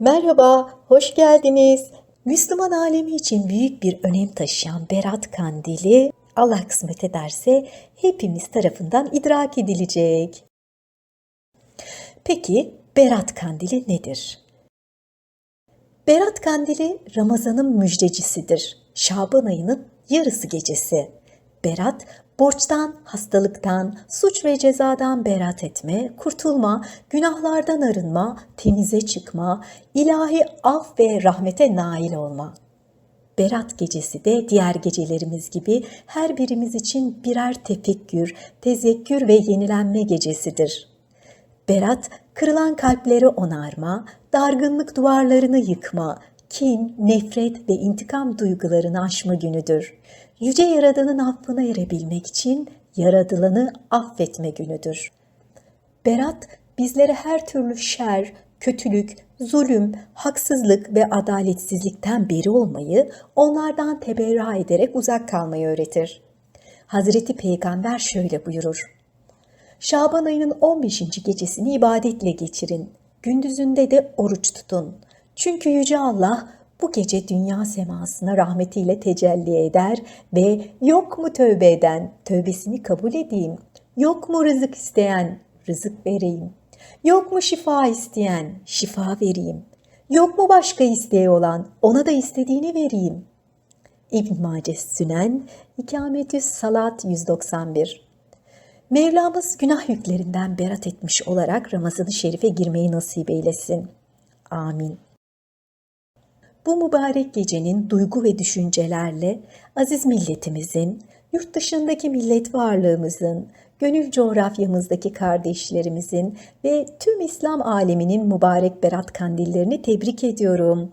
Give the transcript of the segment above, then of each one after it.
Merhaba, hoş geldiniz. Müslüman alemi için büyük bir önem taşıyan Berat Kandili Allah kısmet ederse hepimiz tarafından idrak edilecek. Peki Berat Kandili nedir? Berat Kandili Ramazan'ın müjdecisidir. Şaban ayının yarısı gecesi. Berat, borçtan, hastalıktan, suç ve cezadan berat etme, kurtulma, günahlardan arınma, temize çıkma, ilahi af ve rahmete nail olma. Berat gecesi de diğer gecelerimiz gibi her birimiz için birer tefekkür, tezekkür ve yenilenme gecesidir. Berat, kırılan kalpleri onarma, dargınlık duvarlarını yıkma, kin, nefret ve intikam duygularını aşma günüdür. Yüce Yaradan'ın affına erebilmek için Yaradılanı affetme günüdür. Berat, bizlere her türlü şer, kötülük, zulüm, haksızlık ve adaletsizlikten beri olmayı, onlardan teberra ederek uzak kalmayı öğretir. Hazreti Peygamber şöyle buyurur. Şaban ayının 15. gecesini ibadetle geçirin. Gündüzünde de oruç tutun. Çünkü Yüce Allah bu gece dünya semasına rahmetiyle tecelli eder ve yok mu tövbe eden, tövbesini kabul edeyim. Yok mu rızık isteyen, rızık vereyim. Yok mu şifa isteyen, şifa vereyim. Yok mu başka isteği olan, ona da istediğini vereyim. İbn Mace Sünen, İkametüs Salat 191 Mevlamız günah yüklerinden berat etmiş olarak Ramazan-ı Şerif'e girmeyi nasip eylesin. Amin. Bu mübarek gecenin duygu ve düşüncelerle aziz milletimizin, yurt dışındaki millet varlığımızın, gönül coğrafyamızdaki kardeşlerimizin ve tüm İslam aleminin mübarek Berat kandillerini tebrik ediyorum.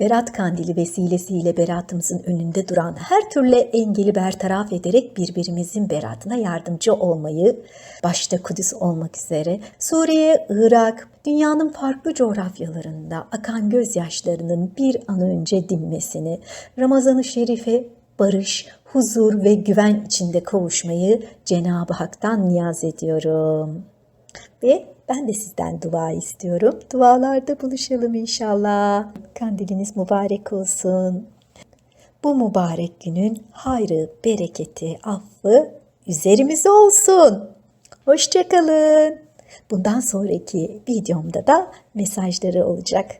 Berat kandili vesilesiyle beratımızın önünde duran her türlü engeli bertaraf ederek birbirimizin beratına yardımcı olmayı, başta Kudüs olmak üzere Suriye, Irak, dünyanın farklı coğrafyalarında akan gözyaşlarının bir an önce dinmesini, Ramazan-ı Şerif'e barış, huzur ve güven içinde kavuşmayı Cenab-ı Hak'tan niyaz ediyorum. Ve ben de sizden dua istiyorum. Dualarda buluşalım inşallah. Kandiliniz mübarek olsun. Bu mübarek günün hayrı, bereketi, affı üzerimize olsun. Hoşçakalın. Bundan sonraki videomda da mesajları olacak.